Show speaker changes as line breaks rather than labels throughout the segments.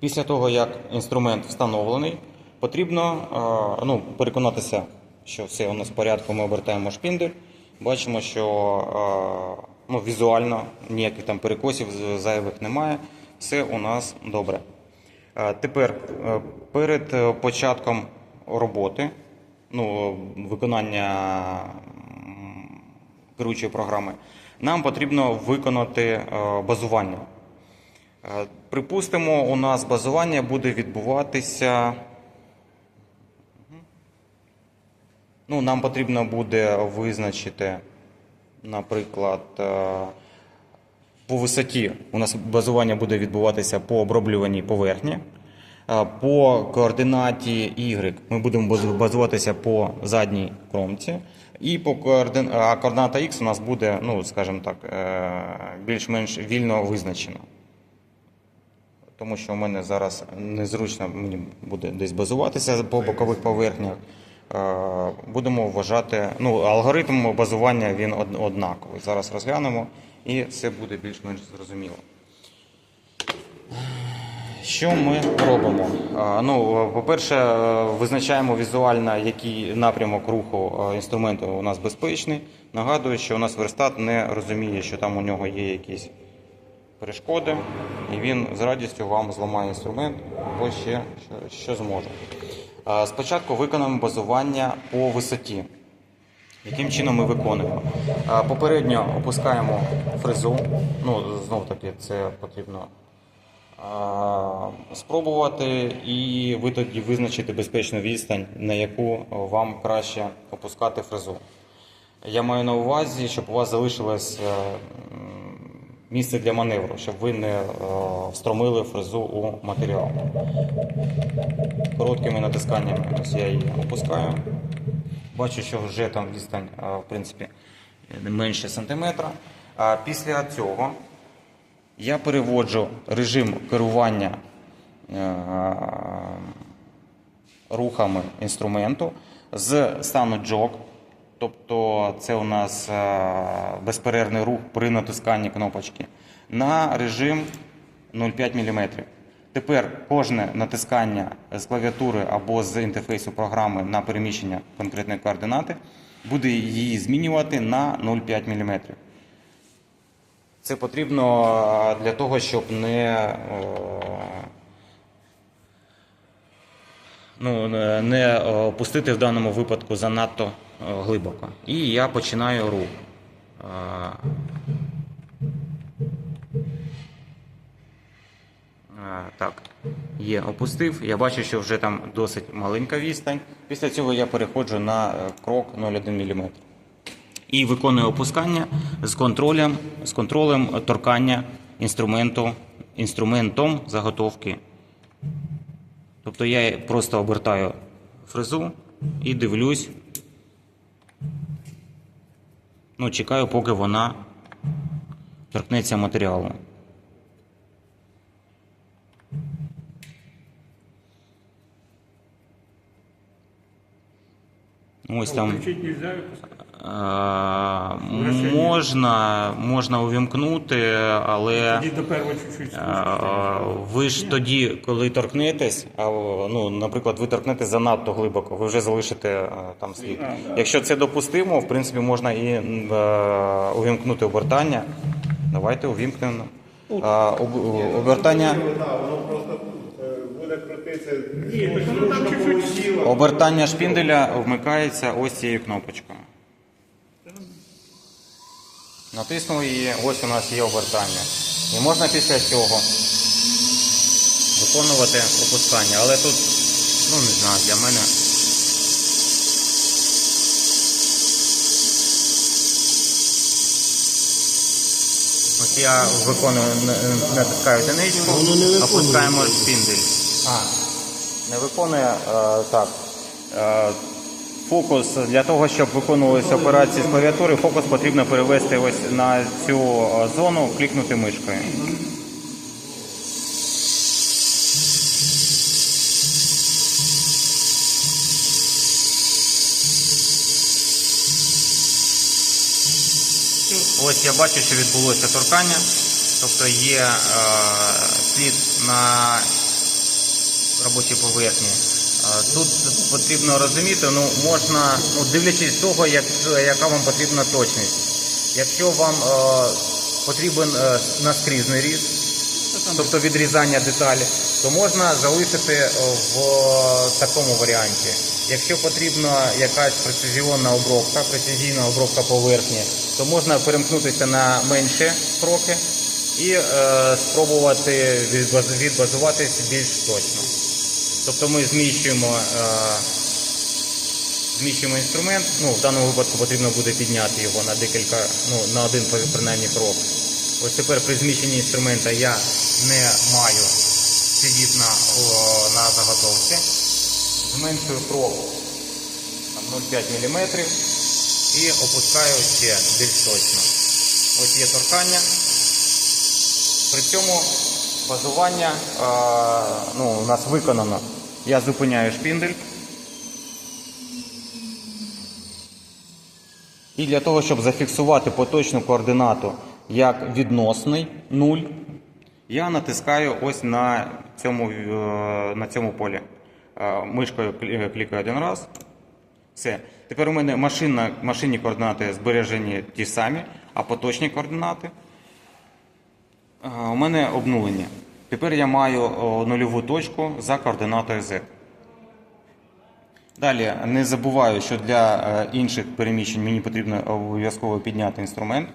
Після того, як інструмент встановлений, потрібно е, ну, переконатися, що все у нас в порядку, ми обертаємо шпіндель. Бачимо, що е, ну, візуально ніяких там перекосів зайвих немає. Все у нас добре. Е, Тепер перед початком роботи, ну, виконання керуючої програми, нам потрібно виконати базування. Е, Припустимо, у нас базування буде відбуватися. Ну, нам потрібно буде визначити, наприклад, е, по висоті у нас базування буде відбуватися по оброблюваній поверхні. Е, По координаті Y ми будемо базуватися по задній кромці. І по координ... а координата X у нас буде, ну, скажімо так, більш-менш вільно визначена. Тому що у мене зараз незручно мені буде десь базуватися по бокових поверхнях. Е, Будемо вважати, ну, алгоритм базування він однаковий. Зараз розглянемо і все буде більш-менш зрозуміло. Що ми робимо? Ну, по-перше, е, визначаємо візуально, який напрямок руху е, інструменту у нас безпечний. Нагадую, що у нас верстат не розуміє, що там у нього є якісь перешкоди, і він з радістю вам зламає інструмент або ще що, зможе. Спочатку виконаємо базування по висоті. Яким чином ми виконуємо? Попередньо опускаємо фрезу. Ну, знов таки, це потрібно спробувати, і ви тоді визначите безпечну відстань, на яку вам краще опускати фрезу. Я маю на увазі, щоб у вас залишилось е, місце для маневру, щоб ви не е, встромили фрезу у матеріал. Короткими натисканнями ось я її опускаю. Бачу, що вже там відстань, е, в принципі, менше сантиметра. А після цього я переводжу режим керування е, рухами інструменту з стану джок, тобто це у нас безперервний рух при натисканні кнопочки, на режим 0,5 мм. Тепер кожне натискання з клавіатури або з інтерфейсу програми на переміщення конкретної координати буде її змінювати на 0,5 мм. Це потрібно е, для того, щоб не, е, ну, не- не опустити в даному випадку занадто е, глибоко. І я починаю рух. Так, є, опустив. Я бачу, що вже там досить маленька відстань. Після цього я переходжу на е, крок 0,1 мм і виконує опускання з контролем, з контролем торкання інструменту, інструментом заготовки. Тобто я просто обертаю фрезу і дивлюсь, ну, чекаю, поки вона торкнеться матеріалу. Ось там.
Включить нельзя выпускать?
Е, Можна, можна увімкнути, але е, ви ж тоді, коли торкнетесь, а, ну, наприклад, ви торкнетесь занадто глибоко, ви вже залишите там слід. Якщо це допустимо, в принципі, можна і увімкнути обертання. Давайте увімкнемо. Е, об- Обертання,
Ні, так воно там чуть-чуть.
обертання шпінделя вмикається ось цією кнопочкою. Натиснув її, ось у нас є обертання. І можна після цього виконувати опускання. Але тут, ну не знаю, для мене. Ось я виконую, натискаю одиничку, опускаємо шпіндель. А, не виконує е, так. Е, Фокус для того, щоб виконувалися операції з клавіатури, фокус потрібно перевести ось на цю е, зону, клікнути мишкою. Ось я бачу, що відбулося торкання, тобто є е, слід на робочій поверхні. Тут потрібно розуміти, ну можна, ну, дивлячись того, як, яка вам потрібна точність. Якщо вам е, потрібен е, наскрізний різ, тобто відрізання деталі, то можна залишити е, в такому варіанті. Якщо потрібна якась прецизіонна обробка, прецизійна обробка поверхні, то можна перемкнутися на менші кроки і е, спробувати відбаз- відбазуватись більш точно. Тобто ми зміщуємо, е, зміщуємо інструмент, ну в даному випадку потрібно буде підняти його на декілька, ну на один принаймні крок. Ось тепер при зміщенні інструмента я не маю сидіти на, на заготовці. Зменшую крок там, 0,5 мм і опускаю ще більш точно. Ось є торкання. При цьому базування е, ну, у нас виконано. Я зупиняю шпіндель. І для того, щоб зафіксувати поточну координату як відносний 0, я натискаю ось на цьому, е, на цьому полі. Е, Мишкою клікаю один раз. Все. Тепер у мене машинна, машинні координати збережені ті самі, а поточні координати е, у мене обнулені. Тепер я маю нульову точку за координатою Z. Далі не забуваю, що для е, інших переміщень мені потрібно обов'язково підняти інструмент,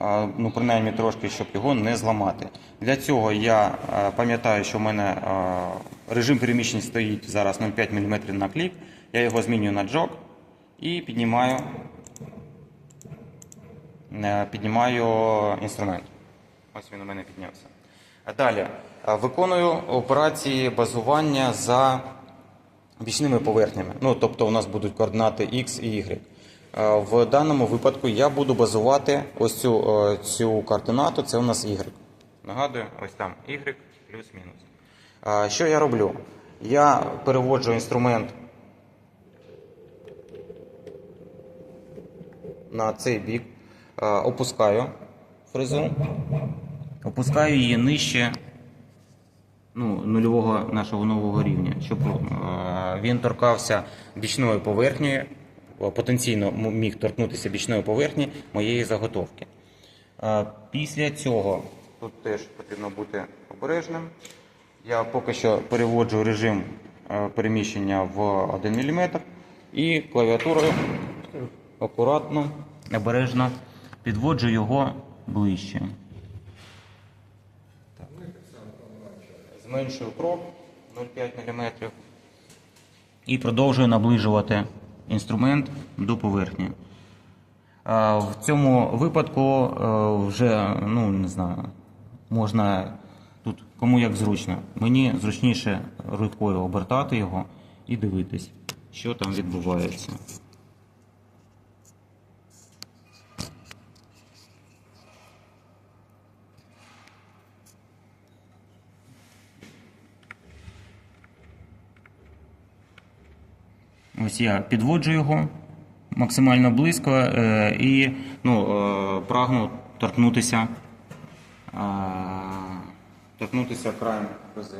е, ну принаймні трошки, щоб його не зламати. Для цього я е, пам'ятаю, що в мене е, режим переміщень стоїть зараз 0,5 мм на клік. Я його змінюю на джок і піднімаю, е, піднімаю інструмент. Ось він у мене піднявся. Далі е, виконую операції базування за бічними поверхнями. Ну, тобто у нас будуть координати X і Y. Е, В даному випадку я буду базувати ось цю, е, цю координату, це у нас Y. Нагадую, ось там Y плюс-мінус. Що я роблю? Я переводжу інструмент на цей бік, опускаю фрезу, опускаю її нижче ну, нульового нашого нового рівня, щоб е, він торкався бічною поверхнею, е, потенційно міг торкнутися бічної поверхні моєї заготовки. Е, Після цього тут теж потрібно бути обережним. Я поки що переводжу режим переміщення в 1 мм і клавіатурою акуратно, обережно підводжу його ближче. Зменшую крок 0,5 мм і продовжую наближувати інструмент до поверхні. В цьому випадку е, вже, ну не знаю, можна тут кому як зручно. Мені зручніше рукою обертати його і дивитись, що там відбувається. Ось я підводжу його максимально близько е, і ну, е, прагну торкнутися, е, торкнутися краєм фрези.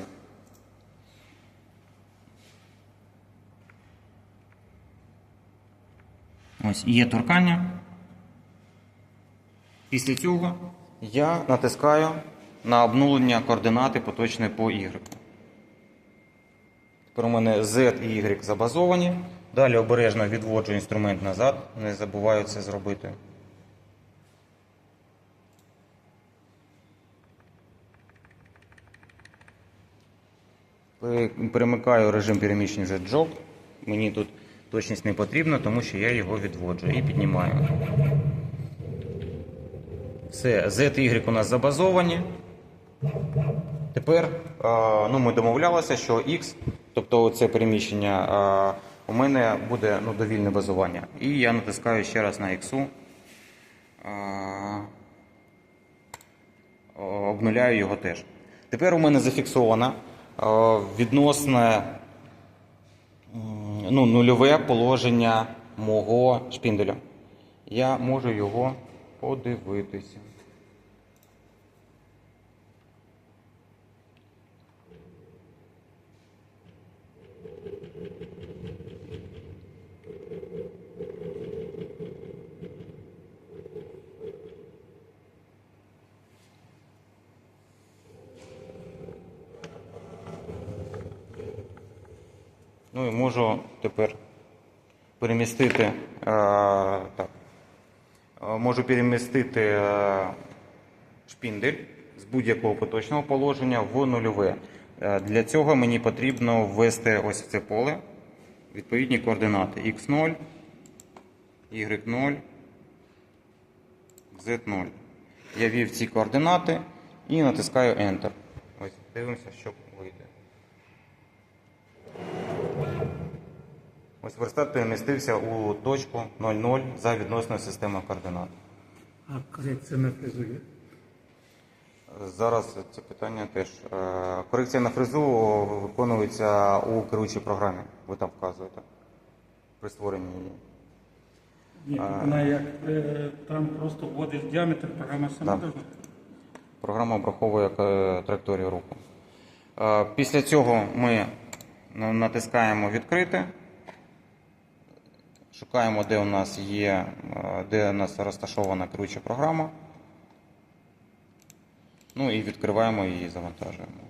Ось є торкання. Після цього я натискаю на обнулення координати поточної по Y. Тепер у мене Z і Y забазовані. Далі обережно відводжу інструмент назад, не забуваю це зробити. Перемикаю режим переміщення вже джок. Мені тут точність не потрібна, тому що я його відводжу і піднімаю. Все, Z і Y у нас забазовані. Тепер ну, ми домовлялися, що X, тобто це переміщення, у мене буде ну, довільне базування. І я натискаю ще раз на X. Обнуляю його теж. Тепер у мене зафіксовано відносне ну, нульове положення мого шпінделя. Я можу його подивитися. Ну і можу тепер перемістити, е, так, Е, можу перемістити е, шпіндель з будь-якого поточного положення в нульове. Е, Для цього мені потрібно ввести ось в це поле відповідні координати x0, y0, z0. Я ввів ці координати і натискаю Enter. Ось дивимося, що Ось верстат перемістився у точку 00 за відносною системою координат.
А корекція на фрезу є?
Зараз це питання теж. Е, Корекція на фрезу виконується у керуючій програмі. Ви там вказуєте при створенні її.
Ні, вона як е, там просто вводиш діаметр, програма сама
Так.
должна.
Програма обраховує е, траєкторію руху. Е, Після цього ми на- натискаємо відкрити. Шукаємо, де у нас є, е, де у нас розташована керуюча програма. Ну і відкриваємо її завантажуємо.